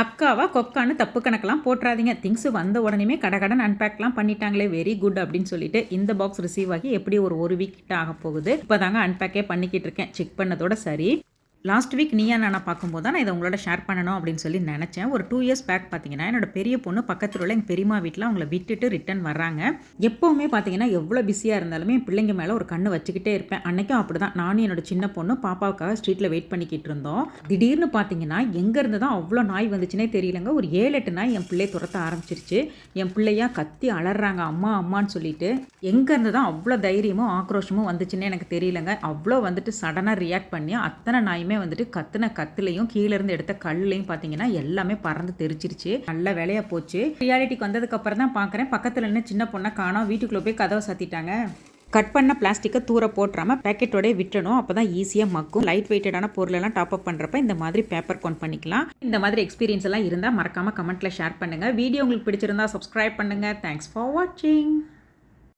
அக்காவா கொக்கான்னு தப்பு கணக்கெலாம் போட்டுறாதீங்க. திங்ஸ் வந்த உடனே கடகடன் அன்பேக்லாம் பண்ணிட்டாங்களே வெரி குட் அப்படின்னு சொல்லிட்டு இந்த பாக்ஸ் ரிசீவ் ஆகி எப்படி ஒரு ஒரு வீக் கிட்ட ஆக போகுது இப்போ தாங்க அன்பேக்கே பண்ணிக்கிட்டு இருக்கேன். செக் பண்ணதோட சரி. லாஸ்ட் வீக் நீயா நானா பார்க்கும்போது தான் நான் இதை உங்களோட ஷேர் பண்ணணும் அப்படின்னு சொல்லி நினச்சேன். ஒரு டூ இயர்ஸ் பேக் பார்த்தீங்கன்னா என்னோட பெரிய பொண்ணு பக்கத்தில் உள்ள எங்கள் பெரியம்மா வீட்டில் அவங்கள விட்டுட்டு ரிட்டர்ன் வர்றாங்க. எப்போவுமே பார்த்தீங்கன்னா எவ்வளோ பிஸியாக இருந்தாலுமே என் பிள்ளைங்க மேலே ஒரு கண்ணு வச்சுக்கிட்டே இருப்பேன். அன்றைக்கும் அப்படி தான் நானும் என்னோட சின்ன பொண்ணு பாப்பாவுக்காக ஸ்ட்ரீட்டில் வெயிட் பண்ணிக்கிட்டு இருந்தோம். திடீர்னு பார்த்தீங்கன்னா எங்கேருந்து தான் அவ்வளோ நாய் வந்துச்சுனே தெரியலங்க. ஒரு ஏழு எட்டு நாய் என் பிள்ளையை துரத்த ஆரம்பிச்சிருச்சு. என் பிள்ளையா கத்தி அலறாங்க அம்மா அம்மான்னு சொல்லிட்டு. எங்கேருந்து தான் அவ்வளோ தைரியமும் ஆக்ரோஷமும் வந்துச்சுன்னே எனக்கு தெரியலங்க. அவ்வளோ வந்துட்டு சடனாக ரியாக்ட் பண்ணி அத்தனை நாயுமே வந்துட்டு கத்துன கத்துலையும் கீழே இருந்து எடுத்த கல்லையும் பார்த்தீங்கன்னா எல்லாமே பறந்து தெரிச்சிருச்சு நல்ல வேலையாக போச்சு. ரியாலிட்டிக்கு வந்ததுக்கு அப்புறம் தான் பார்க்குறேன் பக்கத்தில் என்ன சின்ன பொண்ணை காணோம். வீட்டுக்குள்ளே போய் கதவை சாத்திட்டாங்க. கட் பண்ண பிளாஸ்டிக்கை தூர போட்டுறாம பேக்கெட்டோடய விட்டணும் அப்போ தான் ஈஸியாக மக்கும். லைட் வெயிட்டடான பொருளெல்லாம் டாப் அப் பண்ணுறப்ப இந்த மாதிரி பேப்பர் கவுண்ட் பண்ணிக்கலாம். இந்த மாதிரி எக்ஸ்பீரியன்ஸ் எல்லாம் இருந்தால் மறக்காமல் கமெண்ட்டில் ஷேர் பண்ணுங்கள் வீடியோ உங்களுக்கு பிடிச்சிருந்தா சப்ஸ்கிரைப் பண்ணுங்கள் தேங்க்ஸ் ஃபார் வாட்சிங்